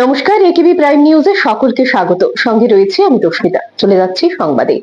নমস্কার একিবি প্রাইম নিউজে সকলকে স্বাগত। সঙ্গে রয়েছে আমি রশ্মিতা। চলে যাচ্ছি সংবাদে।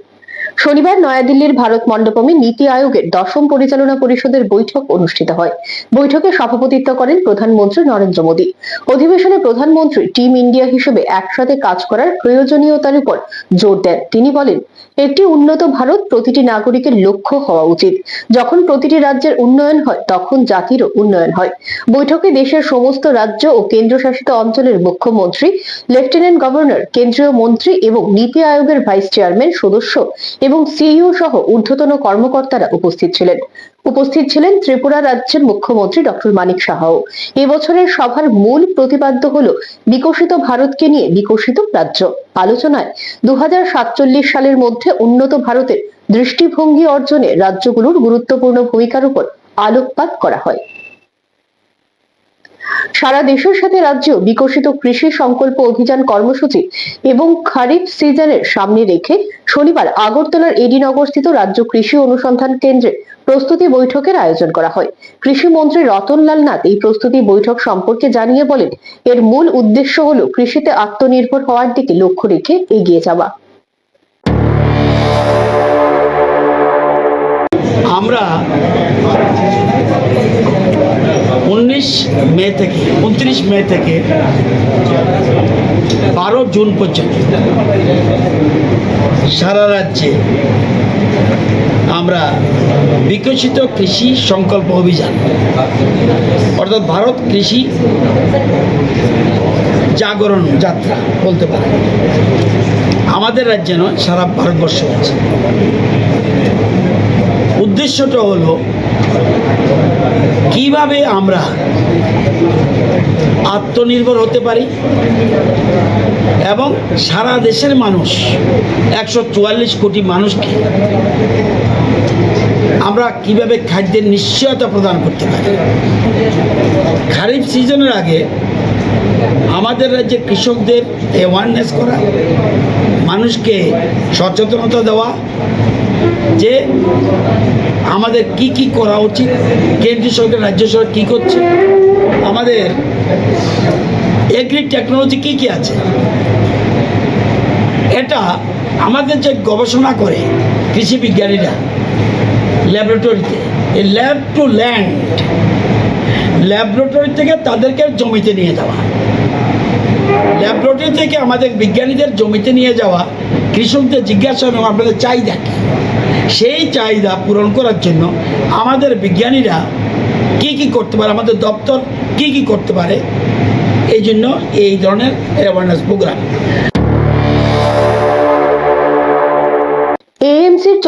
শনিবার নয়াদিল্লির ভারত মণ্ডপমে নীতি আয়োগের দশম পরিচালনা পরিষদের বৈঠক অনুষ্ঠিত হয়। বৈঠকে সভাপতিত্ব করেন প্রধানমন্ত্রী নরেন্দ্র মোদী। অধিবেশনে প্রধানমন্ত্রী টিম ইন্ডিয়া হিসেবে একসাথে কাজ করার প্রয়োজনীয়তার উপর জোর দেন। তিনি বলেন একটি উন্নত ভারত প্রতিটি নাগরিকের লক্ষ্য হওয়া উচিত। যখন প্রতিটি রাজ্যের উন্নয়ন হয়, তখন জাতিরও উন্নয়ন হয়। বৈঠকে দেশের সমস্ত রাজ্য ও কেন্দ্রশাসিত অঞ্চলের মুখ্যমন্ত্রী, লেফটেন্যান্ট গভর্নর, কেন্দ্রীয় মন্ত্রী এবং নীতি আয়োগের ভাইস চেয়ারম্যান সদস্য এবং সিইও সহ ঊর্ধ্বতন কর্মকর্তারা উপস্থিত ছিলেন। উপস্থিত ছিলেন ত্রিপুরা রাজ্যের মুখ্যমন্ত্রী ডক্টর মানিক সাহাও এবছরের সভার মূল প্রতিপাদ্য হল বিকশিত ভারতকে নিয়ে বিকশিত রাজ্য। আলোচনায় দু হাজার সাতচল্লিশ সালের মধ্যে উন্নত ভারতের দৃষ্টিভঙ্গি অর্জনে রাজ্যগুলোর গুরুত্বপূর্ণ ভূমিকার উপর আলোকপাত করা হয়। সারা দেশের সাথে রাজ্যেও বিকশিত কৃষি সংকল্প অভিযান কর্মসূচি এবং খারিফ সিজনের সামনে রেখে শনিবার আগরতলার এডিনগরস্থিত রাজ্য কৃষি অনুসন্ধান কেন্দ্রে প্রস্তুতি বৈঠকের আয়োজন করা হয়। কৃষি মন্ত্রী রতনলাল নাথ এই প্রস্তুতি বৈঠক সম্পর্কে জানিয়ে বলেন, এর মূল উদ্দেশ্য হল কৃষিতে আত্মনির্ভর হওয়ার দিকে লক্ষ্য রেখে এগিয়ে যাওয়া। আমরা উনিশ মে থেকে, উনত্রিশ মে থেকে বারো জুন পর্যন্ত সারা রাজ্যে আমরা বিকশিত কৃষি সংকল্প অভিযান, অর্থাৎ ভারত কৃষি জাগরণ যাত্রা বলতে পারে। আমাদের রাজ্যে নয়, সারা ভারতবর্ষ আছে। উদ্দেশ্যটা হলো কীভাবে আমরা আত্মনির্ভর হতে পারি এবং সারা দেশের মানুষ, একশো চুয়াল্লিশ কোটি মানুষকে আমরা কীভাবে খাদ্যের নিশ্চয়তা প্রদান করতে পারি? খারিফ সিজনের আগে আমাদের রাজ্যে কৃষকদের অ্যাওয়ারনেস করা, মানুষকে সচেতনতা দেওয়া যে আমাদের কি কি করা উচিত, কেন্দ্রীয় সরকার, রাজ্য সরকার কী করছে, আমাদের এগ্রি টেকনোলজি কী কী আছে, এটা আমাদের যে গবেষণা করে কৃষি বিজ্ঞানীরা ল্যাবরেটরিতে এই ল্যাব টু ল্যান্ড ল্যাবরেটরি থেকে তাদেরকে জমিতে নিয়ে যাওয়া ল্যাবরেটরি থেকে আমাদের বিজ্ঞানীদের জমিতে নিয়ে যাওয়া কৃষকদের জিজ্ঞাসা এবং আপনাদের চাহিদা কী? সেই চাহিদা পূরণ করার জন্য আমাদের বিজ্ঞানীরা কি কি করতে পারে, আমাদের দপ্তর কি কি করতে পারে, এই জন্য এই ধরনের অ্যাওয়ারনেস প্রোগ্রাম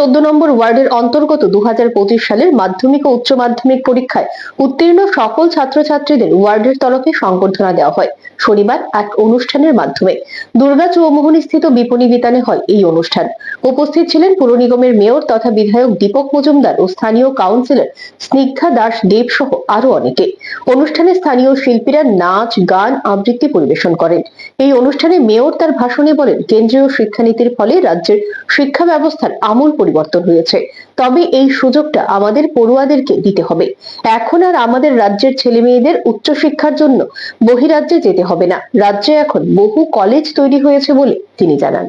চোদ্দ নম্বর ওয়ার্ডের অন্তর্গত দু হাজার পঁচিশ সালের মাধ্যমিক ও উচ্চ মাধ্যমিক পরীক্ষায় উত্তীর্ণ সকল ছাত্রছাত্রীদের ওয়ার্ডের তরফে সংবর্ধনা দেওয়া হয়। শনিবার এক অনুষ্ঠানের মাধ্যমে দুর্গা চৌমোহনী স্থিত বিপণী বিতানে হয় এই অনুষ্ঠান। উপস্থিত ছিলেন পুর নিগমের মেয়র তথা বিধায়ক দীপক মজুমদার ও স্থানীয় কাউন্সিলর স্নিগ্ধা দাস দেব সহ আরও অনেকে। অনুষ্ঠানে স্থানীয় শিল্পীরা নাচ, গান, আবৃত্তি পরিবেশন করেন। এই অনুষ্ঠানে মেয়র তার ভাষণে বলেন, কেন্দ্রীয় শিক্ষানীতির ফলে রাজ্যের শিক্ষা ব্যবস্থার আমূল পরিবর্তন হয়েছে। তবে এই সুযোগটা আমাদের পড়ুয়াদেরকে দিতে হবে। এখন আর আমাদের রাজ্যের ছেলে মেয়েদের উচ্চশিক্ষার জন্য বহিরাজ্যে যেতে হবে না। রাজ্যে এখন বহু কলেজ তৈরি হয়েছে বলে তিনি জানান।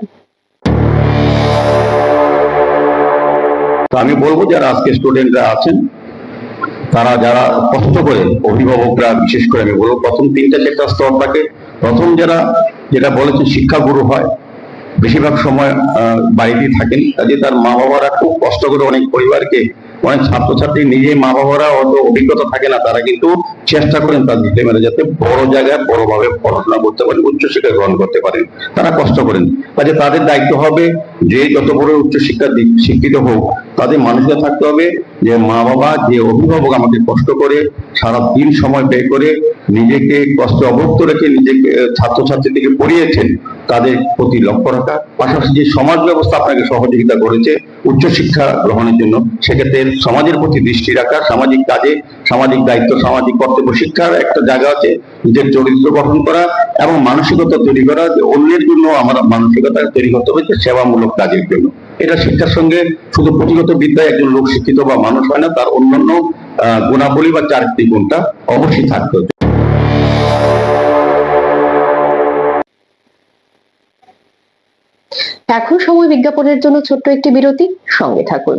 আমি বলব, যারা আজকে স্টুডেন্টরা আছেন, তারা যারা কষ্ট করে অভিভাবকরা, বিশেষ করে আমি বলব, প্রথম তিনটা চারটা স্তর থাকে। প্রথম যারা, যেটা বলেছেন শিক্ষাগুরু হয় বেশিরভাগ সময় বাড়িতেই থাকেন। কাজে তার মা বাবারা খুব কষ্ট করে অনেক পরিবারকে, অনেক ছাত্রছাত্রী নিজে মা বাবারা অত অভিজ্ঞতা থাকে না, তারা কিন্তু চেষ্টা করেন তার ছেলেমেয়েরা যাতে বড় জায়গায় বড়ভাবে পড়াশোনা করতে পারেন, উচ্চশিক্ষা গ্রহণ করতে পারেন। তারা কষ্ট করেন। কাজে তাদের দায়িত্ব হবে যে যত বড় উচ্চশিক্ষা শিক্ষিত হোক, তাদের মানুষকে থাকতে হবে যে মা বাবা, যে অভিভাবক আমাকে কষ্ট করে সারা দিন সময় ব্যয় করে নিজেকে কষ্টে অবক্ত রেখে নিজেকে ছাত্রছাত্রীদেরকে পড়িয়েছেন, তাদের প্রতি লক্ষ্য রাখা। পাশাপাশি যে সমাজ ব্যবস্থা আপনাকে সহযোগিতা করেছে, উচ্চশিক্ষা গ্রহণের জন্য, সেক্ষেত্রে সমাজের প্রতি দৃষ্টি রাখা, সামাজিক কাজে, সামাজিক দায়িত্ব, সামাজিক কর্তব্য, শিক্ষার একটা জায়গা আছে, নিজের চরিত্র গঠন করা এবং মানসিকতা তৈরি করা, যে অন্যের জন্য আমার মানসিকতা তৈরি করতে হবে, সেবামূলক কাজের জন্য। এটা শিক্ষার সঙ্গে শুধু পুঁথিগত বিদ্যায় একজন লোক শিক্ষিত বা মানুষ হয় না, তার অন্যান্য গুণাবলী বা চারিত্রিক গুণটা অবশ্যই থাকতে হবে এখন সময় বিজ্ঞাপনের জন্য ছোট্ট একটি বিরতি, সঙ্গে থাকুন।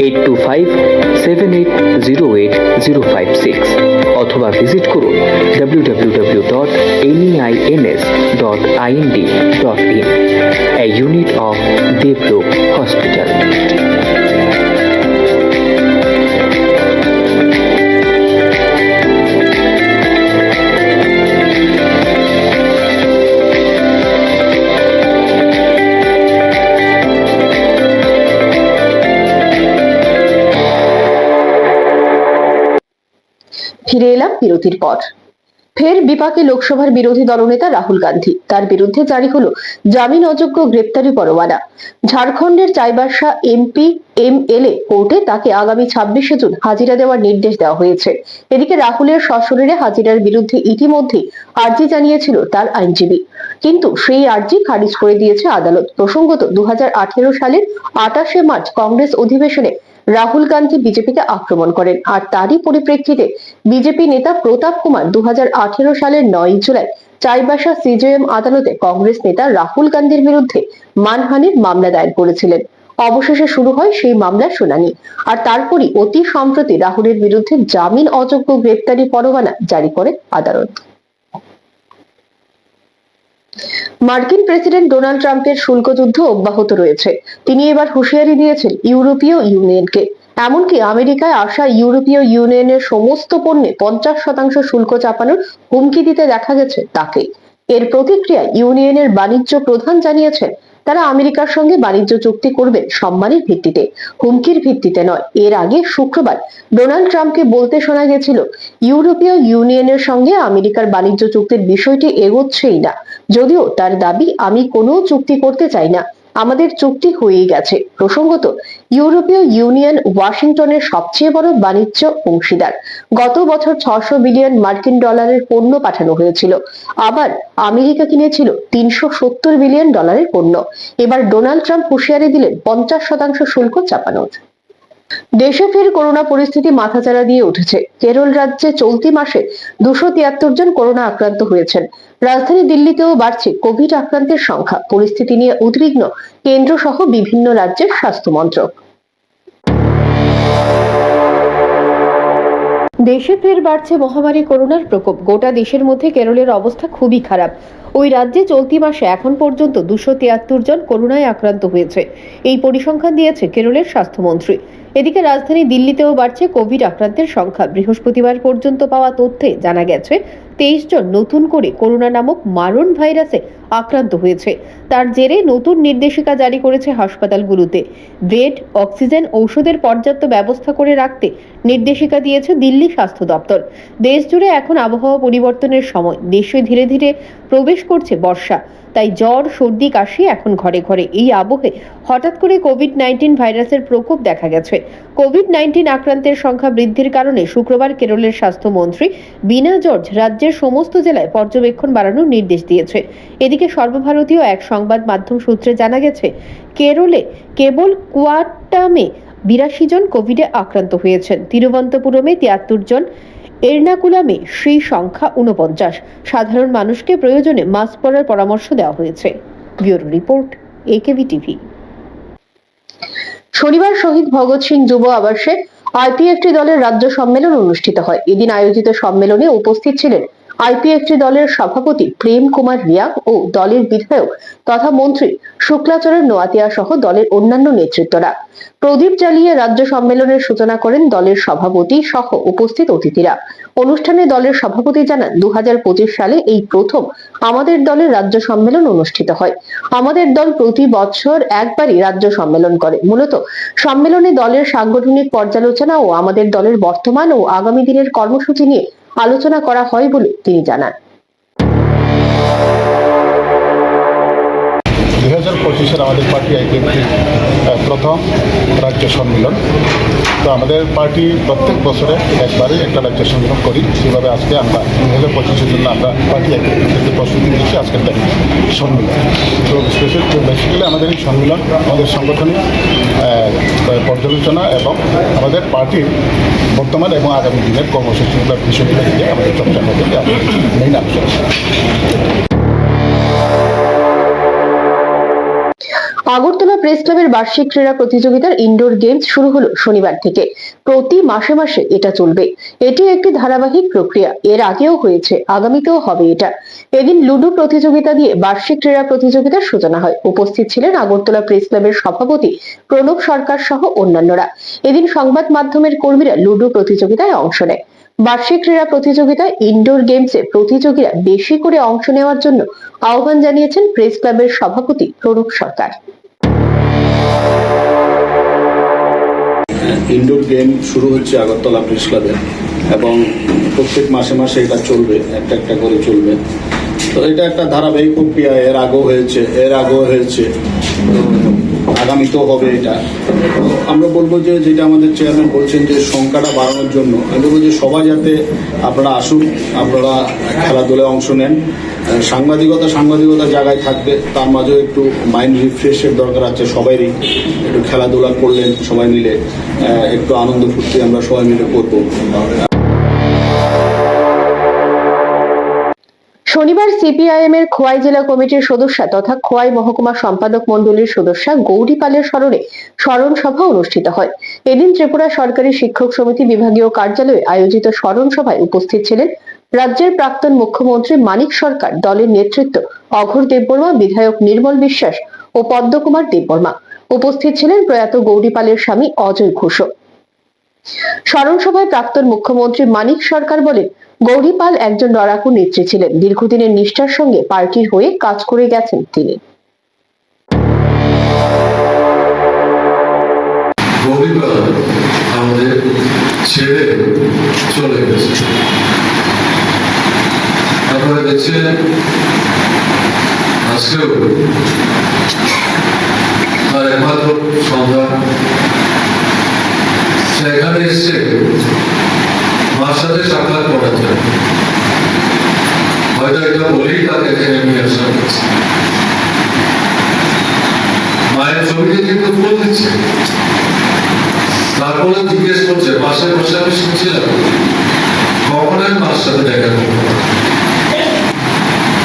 eight two five seven eight zero eight zero five six অথবা ভিজিট করুন W W W dot NEINS dot IND dot in a unit of Debalok hospital ফিরে এলাম বিরতির পর ফের বিপাকে লোকসভার বিরোধী দলনেতা রাহুল গান্ধী। তার বিরুদ্ধে জারি হলো জামিন অযোগ্য গ্রেপ্তারি পরোয়ানা। ঝাড়খণ্ডের চাইবাসা এমপি এমএলএ কোর্টে তাকে আগামী ছাব্বিশে জুন হাজিরা দেওয়ার নির্দেশ দেওয়া হয়েছে। এদিকে রাহুলের সশরীরে হাজিরার বিরুদ্ধে ইতিমধ্যে আর্জি জানিয়েছিল তার আইনজীবী। কিন্তু সেই আর্জি খারিজ করে দিয়েছে আদালত। প্রসঙ্গত দু হাজার আঠেরো সালের আটাশে মার্চ কংগ্রেস অধিবেশনে রাহুল গান্ধী বিজেপিকে আক্রমণ করেন। আর তারই পরিপ্রেক্ষিতে বিজেপি নেতা প্রতাপ কুমার দু হাজার আঠেরো সালের নয় জুলাই চাইবাসা সিজেএম আদালতে কংগ্রেস নেতা রাহুল গান্ধীর বিরুদ্ধে মানহানির মামলা দায়ের করেছিলেন। অবশেষে শুরু হয় সেই মামলার শুনানি। আর তারপরই অতি সম্প্রতি রাহুলের বিরুদ্ধে জামিন অযোগ্য গ্রেপ্তারি পরোয়ানা জারি করে আদালত। মার্কিন প্রেসিডেন্ট ডোনাল্ড ট্রাম্পের শুল্ক যুদ্ধ অব্যাহত রয়েছে। তিনি এবার হুঁশিয়ারি দিয়েছেন ইউরোপীয় ইউনিয়নকে। এমনকি আমেরিকায় আসা ইউরোপীয় ইউনিয়নের সমস্ত পণ্যে পঞ্চাশ শতাংশ শুল্ক চাপানোর হুমকি দিতে দেখা গেছে তাকে। এর প্রতিক্রিয়ায় ইউনিয়নের বাণিজ্য প্রধান জানিয়েছেন, তারা আমেরিকার সঙ্গে বাণিজ্য চুক্তি করবে সম্মানের ভিত্তিতে। হুমকির ভিত্তিতে নয়, এর আগে শুক্রবার ডোনাল্ড ট্রাম্পকে বলতে শোনা গেছিল, ইউরোপীয় ইউনিয়নের সঙ্গে আমেরিকার বাণিজ্য চুক্তির বিষয়টি এগোচ্ছেই না। যদিও তার দাবি, আমি কোনো চুক্তি করতে চাই না। আমাদের চুক্তি হয়েই গেছে। প্রসঙ্গত, ইউরোপীয় ইউনিয়ন ওয়াশিংটনের সবচেয়ে বড় বাণিজ্য অংশীদার। গত বছর ছশো বিলিয়ন মার্কিন ডলারের পণ্য পাঠানো হয়েছিল। আবার আমেরিকা কিনেছিল তিনশো সত্তর বিলিয়ন ডলারের পণ্য। এবার ডোনাল্ড ট্রাম্প হুঁশিয়ারি দিলেন পঞ্চাশ শতাংশ শুল্ক চাপানোর। দেশে ফের করোনা পরিস্থিতি মাথাচাড়া দিয়ে উঠেছে। কেরল রাজ্যে চলতি মাসে দুশো তিয়াত্তর জন করোনা আক্রান্ত হয়েছেন। রাজধানী দিল্লিতেও বাড়ছে কোভিড আক্রান্তের সংখ্যা। পরিস্থিতি নিয়ে উদ্বিগ্ন কেন্দ্র সহ বিভিন্ন রাজ্যের স্বাস্থ্য মন্ত্রক দেশে ফের বাড়ছে মহামারী করোনার প্রকোপ। গোটা দেশের মধ্যে কেরলের অবস্থা খুবই খারাপ। ওই রাজ্যে চলতি মাসে এখন পর্যন্ত দুশো তিয়াত্তর জন করোনায় আক্রান্ত হয়েছে। এই পরিসংখ্যান দিয়েছে কেরলের স্বাস্থ্যমন্ত্রী। এদিকে রাজধানী দিল্লিতেও বাড়ছে কোভিড আক্রান্তের সংখ্যা। বৃহস্পতিবার পর্যন্ত পাওয়া তথ্যে জানা গেছে তেইশ জন নতুন করে করোনা নামক মারণ ভাইরাসে আক্রান্ত হয়েছে। তার জেরে নতুন নির্দেশিকা জারি করেছে হাসপাতালগুলোতে। বেড অক্সিজেন, ঔষধের পর্যাপ্ত ব্যবস্থা করে রাখতে নির্দেশিকা দিয়েছে দিল্লি স্বাস্থ্য দপ্তর। দেশ জুড়ে এখন আবহাওয়া পরিবর্তনের সময়। দেশে ধীরে ধীরে প্রবেশ করছে বর্ষা। তাই জ্বর, সর্দি, কাশি এখন ঘরে ঘরে। এই আবহে হঠাৎ করে কোভিড নাইন্টিন ভাইরাসের প্রকোপ দেখা গেছে। কোভিড নাইন্টিন আক্রান্তের সংখ্যা বৃদ্ধির কারণে শুক্রবার কেরলের স্বাস্থ্যমন্ত্রী বিনা জর্জ রাজ্যের সমস্ত জেলায় পর্যবেক্ষণ বাড়ানোর নির্দেশ দিয়েছে। এদিকে সর্বভারতীয় এক সংবাদ মাধ্যম সূত্রে জানা গেছে, কেরলে কেবল কোয়াটামে বিরাশি জন কোভিডে আক্রান্ত হয়েছেন। তিরুবন্তপুরমে তিয়াত্তর জন এর্নাকুলামে সেই সংখ্যা উনপঞ্চাশ সাধারণ মানুষকে প্রয়োজনে মাস্ক পরার পরামর্শ দেওয়া হয়েছে। Bureau report AKB TV. শনিবার শহীদ ভগৎ সিং যুব আবাসে আইপিএফটি দলের রাজ্য সম্মেলন অনুষ্ঠিত হয়। এদিন আয়োজিত সম্মেলনে উপস্থিত ছিলেন আইপিএফটি দলের সভাপতি প্রেম কুমার রিয়াং ও দলের বিধায়ক তথা মন্ত্রী শুক্লাচরণ নোয়াতিয়া সহ দলের অন্যান্য নেতৃত্বরা। প্রদীপ জ্বালিয়ে রাজ্য সম্মেলনের সূচনা করেন দলের সভাপতি সহ উপস্থিত অতিথিরা। অনুষ্ঠানে দলের সভাপতি জানান দু হাজার পঁচিশ সালে এই প্রথম আমাদের দলের রাজ্য সম্মেলন অনুষ্ঠিত হয়। আমাদের দল প্রতি বছর একবারই রাজ্য সম্মেলন করে। মূলত সম্মেলনে দলের সাংগঠনিক পর্যালোচনা ও আমাদের দলের বর্তমান ও আগামী দিনের কর্মসূচি নিয়ে আলোচনা করা হয় বলে তিনি জানান। দুই হাজার পঁচিশের আমাদের পার্টি আইডেন্টি প্রথম রাজ্য সম্মেলন। তো আমাদের পার্টি প্রত্যেক বছরে একবারই একটা রাজ্য সম্মেলন করি। সেভাবে আজকে আমরা দু হাজার পঁচিশের জন্য আমরা পার্টি থেকে প্রস্তুতি নিয়েছি আজকের তারিখে সম্মেলন। তো স্পেশাল বেসিক্যালি আমাদের এই সম্মেলন আমাদের সাংগঠনিক পর্যালোচনা এবং আমাদের পার্টির বর্তমান এবং আগামী দিনের কর্মসূচি বা বিষয়গুলো নিয়ে আমাদের চর্চা হবে। মেইন আলোচনা। আগরতলা প্রেস ক্লাবের বার্ষিক ক্রীড়া প্রতিযোগিতার ইনডোর গেমস শুরু হলো শনিবার থেকে। প্রতি মাসে মাসে এটা চলবে। এটি একটি ধারাবাহিক প্রক্রিয়া। এর আগেও হয়েছে, আগামীতেও হবে এটা। এদিন লুডো প্রতিযোগিতা দিয়ে বার্ষিক ক্রীড়া প্রতিযোগিতার সূচনা হয়। উপস্থিত ছিলেন আগরতলা প্রেস ক্লাবের সভাপতি প্রণব সরকার সহ অন্যান্যরা। এদিন সংবাদ মাধ্যমের কর্মীরা লুডো প্রতিযোগিতায় অংশ নেয়। বার্ষিক ক্রীড়া প্রতিযোগিতায় ইনডোর গেমসে প্রতিযোগীরা বেশি করে অংশ নেওয়ার জন্য আহ্বান জানিয়েছেন প্রেস ক্লাবের সভাপতি প্রণব সরকার। ইনডোর গেম শুরু হচ্ছে আগরতলা প্রেস ক্লাবে এবং প্রত্যেক মাসে মাসে এটা চলবে, একটা একটা করে চলবে। তো এটা একটা ধারাবাহিক প্রক্রিয়া এর আগেও হয়েছে, এর আগেও হয়েছে। আগামীতেও হবে এটা। আমরা বলব যে, যেটা আমাদের চেয়ারম্যান বলছেন যে, সংখ্যাটা বাড়ানোর জন্য, আমি বলব যে, সবাই যাতে আপনারা আসুন, আপনারা খেলাধুলায় অংশ নেন। সাংবাদিকতা সাংবাদিকতা জায়গায় থাকবে, তার মাঝেও একটু মাইন্ড রিফ্রেশের দরকার আছে সবারই একটু খেলাধুলা করলেন সবাই মিলে একটু আনন্দ ফুর্তি আমরা সবাই মিলে করব। শনিবার সিপিআইএম এর খোয়াই জেলা কমিটির সদস্যা তথা খোয়াই মহকুমা সম্পাদক মন্ডলীর সদস্যা গৌরী পালের স্মরণে স্মরণ সভা অনুষ্ঠিত হয়। এদিন ত্রিপুরা সরকারি শিক্ষক সমিতি বিভাগীয় কার্যালয়ে আয়োজিত স্মরণ সভায় উপস্থিত ছিলেন রাজ্যের প্রাক্তন মুখ্যমন্ত্রী মানিক সরকার দলের নেতৃত্ব অঘোর দেববর্মা, বিধায়ক নির্মল বিশ্বাস ও পদ্মকুমার দেববর্মা উপস্থিত ছিলেন প্রয়াত গৌরীপালের স্বামী অজয় ঘোষও। স্মরণ সভায় প্রাক্তন মুখ্যমন্ত্রী মানিক সরকার বলেন, গৌরীপাল একজন লড়াকু নেত্রী ছিলেন। দীর্ঘদিনের নিষ্ঠার সঙ্গে পার্টির হয়ে কাজ করে গেছেন তিনি। আমাদের ছেড়ে চলে গেছে। আপনারা দেখছেন আজকেও তার একমাত্র সন্ধান এসছে মার সাথে সাক্ষাৎ করা যায় হয়তো এটা বলেই তাকে এখানে আসা মায়ের ছবিতে কিন্তু ফুল দিচ্ছে। তারপরে জিজ্ঞেস করছে পাশে বসে আমি শুনছিলাম, কখন আমি মার সাথে দেখা করব?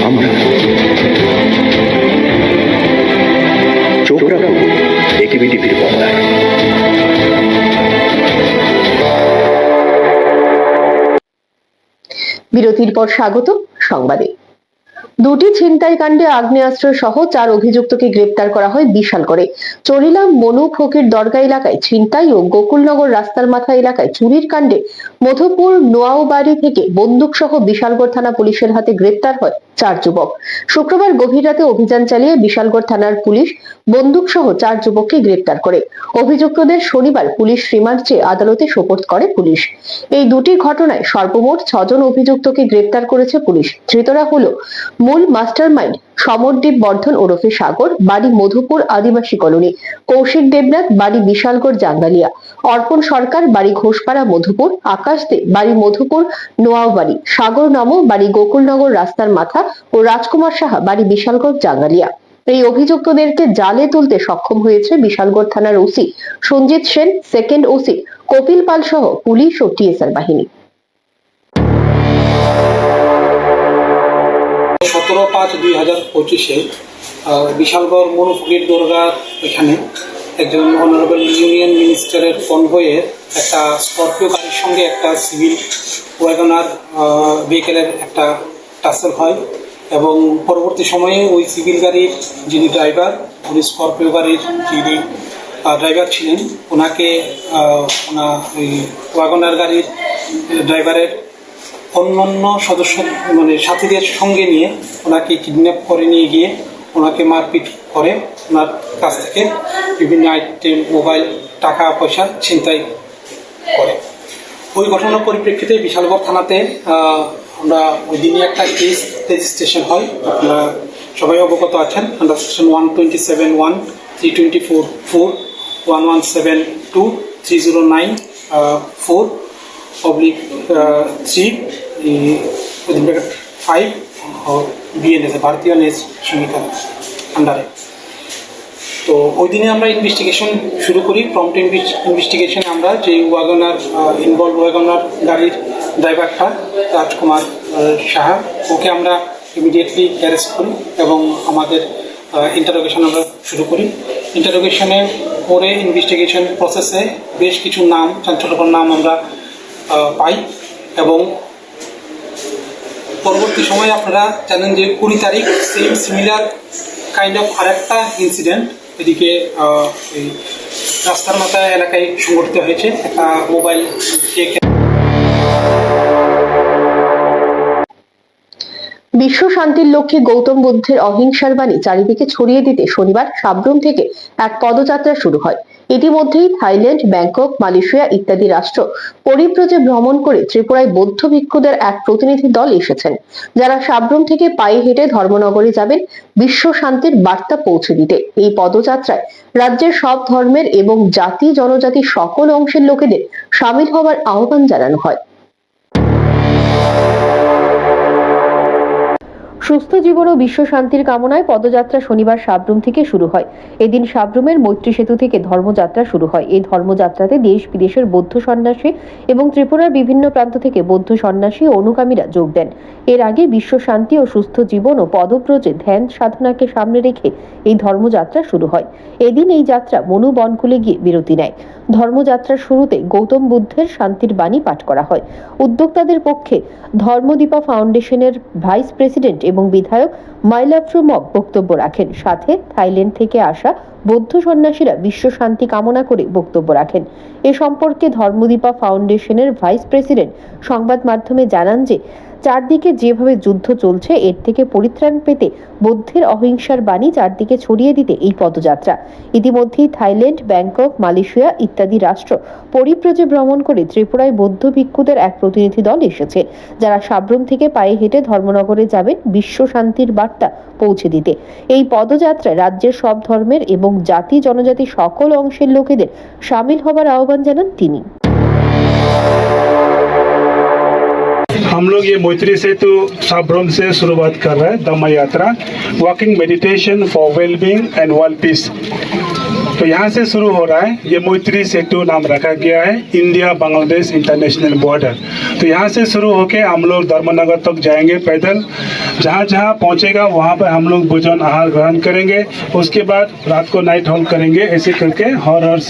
আমরা বিরতির পর স্বাগত সংবাদে। দুটি ছিনতাইকাণ্ডে আগ্নেয়াস্ত্র সহ চার অভিযুক্তকে গ্রেপ্তার করা হয় বিশাল করে। চরিলাম মনু ফকির দরগা এলাকায় ছিনতাই ও গোকুলনগর রাস্তার মাথা এলাকায় চুরির কাণ্ডে মধুপুর নোয়াওবাড়ি থেকে বন্দুক সহ বিশালগড় থানা পুলিশের হাতে গ্রেপ্তার হয় চার যুবক। শুক্রবার গভীর রাতে অভিযান চালিয়ে বিশালগড় থানার পুলিশ বন্দুক সহ চার যুবককে গ্রেপ্তার করে। অভিযুক্তদের শনিবার পুলিশ রিমান্ড চেয়ে আদালতে সোপর্দ করে পুলিশ। এই দুটি ঘটনায় সর্বমোট ছজন অভিযুক্তকে গ্রেপ্তার করেছে পুলিশ। ধৃতরা হলো মূল মাস্টারমাইন্ড সমরদীপ বর্ধন ওরফে সাগর, বাড়ি মধুপুর আদিবাসী কলোনি, কৌশিক দেবনাথ, বাড়ি বিশালগড় জাঙ্গালিয়া, অর্পণ সরকার, বাড়ি ঘোষপাড়া মধুপুর, আকাশ দে, বাড়ি মধুপুর নোয়াওবাড়ি, সাগর নম বাড়ি গোকুলনগর রাস্তার মাথা ও রাজকুমার সাহা বাড়ি বিশালগড় জাঙ্গালিয়া। এই অভিযুক্তদেরকে জালে তুলতে সক্ষম হয়েছে বিশালগড় থানার OC Sanjit Sen, second OC Kapil Pal সহ পুলিশ ও টিএসআর বাহিনী। সতেরো পাঁচ দুই হাজার পঁচিশে বিশালগড় মনুফুকির দরগার এখানে একজন অনারেবল ইউনিয়ন মিনিস্টারের কনভয়ে একটা স্করপিও গাড়ির সঙ্গে একটা সিভিল ওয়াগনার ভেহিকেলের একটা টাসেল হয় এবং পরবর্তী সময়ে ওই সিভিল গাড়ির যিনি ড্রাইভার উনি স্করপিও গাড়ির যিনি ড্রাইভার ছিলেন, ওনাকে ওনা ওই ওয়াগনার গাড়ির ড্রাইভারের অন্যান্য সদস্য মানে সাথীদের সঙ্গে নিয়ে ওনাকে কিডন্যাপ করে নিয়ে গিয়ে ওনাকে মারপিট করে ওনার কাছ থেকে বিভিন্ন আইটেম মোবাইল টাকা, পয়সা ছিনতাই করে। ওই ঘটনার পরিপ্রেক্ষিতে বিশালগড় থানাতে আমরা ওই দিনই একটা কেস রেজিস্ট্রেশন হয়। আপনারা সবাই অবগত আছেন। Under section one twenty seven one three twenty four four one one seven two three zero nine four oblique three within bracket five BNS ভারতীয় নেস সঙ্গীতা আন্ডারে তো ওই দিনে আমরা ইনভেস্টিগেশন শুরু করি প্রম্পট ইনভেস্টিগেশনে আমরা যে ওয়াগনার ইনভলভ ওয়াগনার গাড়ির ড্রাইভারটা রাজকুমার সাহা, ওকে আমরা ইমিডিয়েটলি অ্যারেস্ট করি এবং আমাদের ইন্টারোগেশন আমরা শুরু করি। ইন্টারোগেশনে পরে ইনভেস্টিগেশন প্রসেসে বেশ কিছু নাম, চাঞ্চল্যকর নাম আমরা পাই এবং পরবর্তী সময়ে আপনারা জানেন যে কুড়ি তারিখ সেম সিমিলার কাইন্ড অফ আরেকটা ইনসিডেন্ট এদিকে এই রাস্তার মাথা এলাকায় সংঘটিত হয়েছে। একটা মোবাইল বিশ্ব শান্তির লক্ষ্যে গৌতম বুদ্ধের অহিংসার বাণী চারিদিকে ছড়িয়ে দিতে শনিবার সাবরুম থেকে এক পদযাত্রা শুরু হয়। ইতিমধ্যেই থাইল্যান্ড, ব্যাংকক, মালয়েশিয়া ইত্যাদি রাষ্ট্র পরিব্রজে ভ্রমণ করে ত্রিপুরায় বৌদ্ধ ভিক্ষুদের এক প্রতিনিধি দল এসেছেন, যারা সাবরুম থেকে পায়ে হেঁটে ধর্মনগরে যাবেন বিশ্ব শান্তির বার্তা পৌঁছে দিতে। এই পদযাত্রায় রাজ্যের সব ধর্মের এবং জাতি জনজাতি সকল অংশের লোকেদের সামিল হওয়ার আহ্বান জানানো হয়। সুস্থ জীবন ও বিশ্ব শান্তির কামনায় পদযাত্রা শনিবার সাবরুম থেকে শুরু হয়। এদিন সাবরুমের মৈত্রী সেতু থেকে ধর্মযাত্রা শুরু হয়। এই ধর্মযাত্রাতে দেশ বিদেশের বৌদ্ধ সন্ন্যাসী এবং ত্রিপুরার বিভিন্ন প্রান্ত থেকে বৌদ্ধ সন্ন্যাসী ও অনুগামীরা যোগ দেন। এর আগে বিশ্ব শান্তি ও সুস্থ জীবন ও পদব্রজে ধ্যান সাধনাকে সামনে রেখে এই ধর্মযাত্রা শুরু হয়। এদিন এই যাত্রা মনু বনকুলে গিয়ে বিরতি নেয়। ধর্মযাত্রার শুরুতে গৌতম বুদ্ধের শান্তির বাণী পাঠ করা হয়। উদ্যোক্তাদের পক্ষে ধর্মদীপা ফাউন্ডেশনের ভাইস প্রেসিডেন্ট এবং বিধায়ক মাইলাফ্রু মগ বক্তব্য রাখেন। সাথে থাইল্যান্ড থেকে আসা বৌদ্ধ সন্ন্যাসীরা বিশ্ব শান্তি কামনা করে বক্তব্য রাখেন। এ সম্পর্কে ধর্মদীপা ফাউন্ডেশনের ভাইস প্রেসিডেন্ট সংবাদ মাধ্যমে জানান যে চারদিকে যেভাবে যুদ্ধ চলছে, এর থেকে পরিত্রাণ পেতে বৌদ্ধের অহিংসার বাণী চারদিকে ছড়িয়ে দিতে এই পদযাত্রা। ইতিমধ্যেই থাইল্যান্ড, ব্যাংকক, মালয়েশিয়া ইত্যাদি রাষ্ট্র পরিব্রজে ভ্রমণ করে ত্রিপুরায় বৌদ্ধ ভিক্ষুদের এক প্রতিনিধি দল এসেছে, যারা সাবরুম থেকে পায়ে হেঁটে ধর্মনগরে যাবেন বিশ্ব শান্তির বার্তা পৌঁছে দিতে। এই পদযাত্রায় রাজ্যের সব ধর্মের এবং জাতি জনজাতি সকল অংশের লোকেদের সামিল হবার আহ্বান জানান তিনি। हम लोग ये मैत्री सेतु साब्रम से शुरुआत कर रहे हैं Dhamma Yatra walking meditation for wellbeing and world peace तो यहाँ से शुरू हो रहा है। ये मैत्री सेतु नाम रखा गया है, इंडिया बांग्लादेश इंटरनेशनल बॉर्डर। तो यहाँ से शुरू होके हम लोग धर्मनगर तक जाएँगे पैदल। जहाँ जहाँ पहुँचेगा, वहाँ पर हम लोग भोजन, आहार ग्रहण करेंगे। उसके बाद रात को नाइट हॉल्ट करेंगे। ऐसे करके हर हर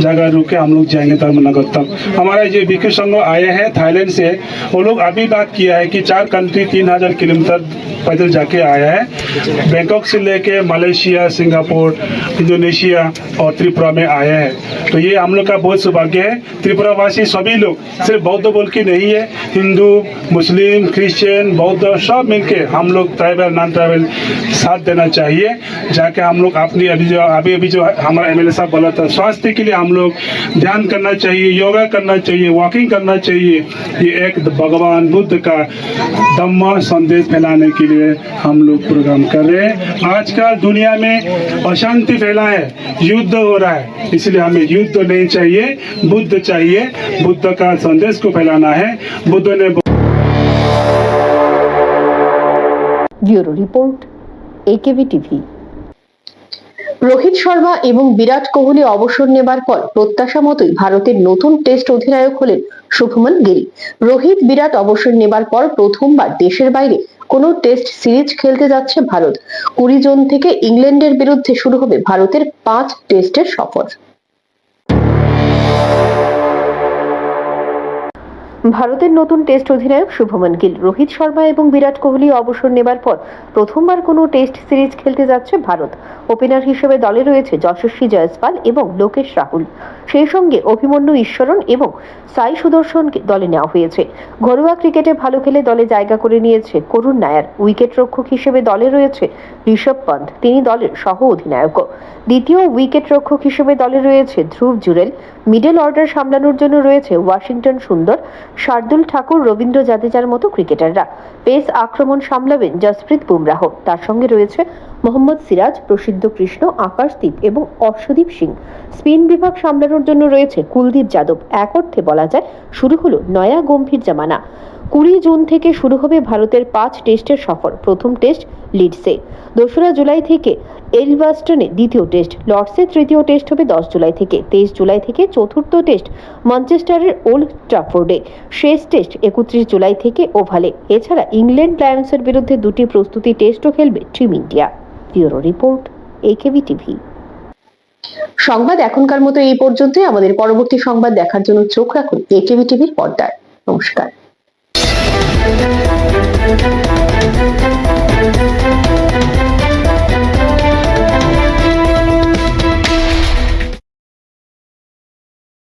जगह रुक के हम लोग जाएँगे धर्मनगर तक। हमारा ये विके संघ आए हैं, थाईलैंड से। वो लोग अभी बात किया है कि चार कंट्री तीन हज़ार किलोमीटर पैदल जाके आया है। बैंकॉक से लेके मलेशिया, सिंगापुर, इंडोनेशिया और त्रिपुरा में आया है। तो ये हम लोग का बहुत सौभाग्य है। त्रिपुरा वासी सभी लोग सिर्फ़ बौद्ध बोल के नहीं है। हिंदू, मुस्लिम, क्रिश्चियन, बौद्ध सब मिलके हम लोग ट्राइबल नॉन ट्राइबल साथ देना चाहिए। जाके हम लोग अपनी अभी जो, अभी अभी जो हमारा एमएलए साहब बोला था, स्वास्थ्य के लिए हम लोग ध्यान करना चाहिए, योगा करना चाहिए वॉकिंग करना चाहिए। ये एक भगवान बुद्ध का धम्म संदेश फैलाने के लिए हम लोग प्रोग्राम कर रहे हैं। आजकल दुनिया में अशांति फैला है। युद्ध हो रहा है इसलिए हमें युद्ध नहीं चाहिए बुद्ध चाहिए बुद्ध का संदेश को फैलाना है बुद्ध ने bureau report AKB TV Rohit Sharma এবং বিরাট কোহলি অবসর নেবার পর প্রত্যাশা মতোই ভারতের নতুন টেস্ট অধিনায়ক হলেন শুভমন গিল রোহিত বিরাট অবসর নেবার পর প্রথমবার দেশের বাইরে কোনো টেস্ট সিরিজ খেলতে যাচ্ছে ভারত। কুড়ি জন থেকে ইংল্যান্ডের বিরুদ্ধে শুরু হবে ভারতের পাঁচ টেস্টের সফর। ভারতের নতুন টেস্ট অধিনায়ক শুভমন গিল। রোহিত শর্মা এবং বিরাট কোহলি অবসর নেবার পর প্রথমবার কোনো টেস্ট সিরিজ খেলতে যাচ্ছে ভারত। ওপেনার হিসেবে দলে রয়েছে যশস্বী জয়সওয়াল এবং লোকেশ রাহুল। সেই সঙ্গে অভিমন্যু ঈশ্বরন এবং সাই সুদর্শনকে দলে নেওয়া হয়েছে। ঘরোয়া ক্রিকেটে ভালো খেলে দলে জায়গা করে নিয়েছে করুণ নায়ার। উইকেট রক্ষক হিসেবে দলে রয়েছে ঋষভ পন্থ। তিনি দলের সহ অধিনায়কও দ্বিতীয় উইকেট রক্ষক হিসেবে দলে রয়েছে ধ্রুব জুরেল। মিডল অর্ডার সামলানোর জন্য রয়েছে ওয়াশিংটন সুন্দর। শার্দুল ঠাকুর, রবীন্দ্র জাদেজার মতো ক্রিকেটাররা। পেস আক্রমণ সামলাবেন জসপ্রীত বুমরাহ। তার সঙ্গে রয়েছে মোহাম্মদ সিরাজ, প্রসিদ্ধ কৃষ্ণ, আকাশদীপ এবং অর্শদীপ সিং। স্পিন বিভাগ সামলানোর জন্য রয়েছে কুলদীপ যাদব। এক অর্থে বলা যায়, শুরু হলো নয়া গম্ভীর জামানা। কুড়ি জুন থেকে শুরু হবে ভারতের পাঁচ টেস্টের সফর। প্রথম টেস্ট লিডসে। দোসরা জুলাই থেকে এলবাস্টনে দ্বিতীয় টেস্ট লর্ডসে তৃতীয় টেস্ট হবে দশ জুলাই থেকে, তেইশ জুলাই থেকে চতুর্থ টেস্ট ম্যানচেস্টারের ওল্ড ট্রাফোর্ডে, শেষ টেস্ট একত্রিশ জুলাই থেকে ওভালে। এছাড়া ইংল্যান্ড লায়ন্সের বিরুদ্ধে দুটি প্রস্তুতি টেস্টও খেলবে team India. Bureau report AKB TV. সংবাদ এখনকার মতো এই পর্যন্তই। আমাদের পরবর্তী সংবাদ দেখার জন্য চোখ রাখুন একেবি টিভির পর্দায়। নমস্কার।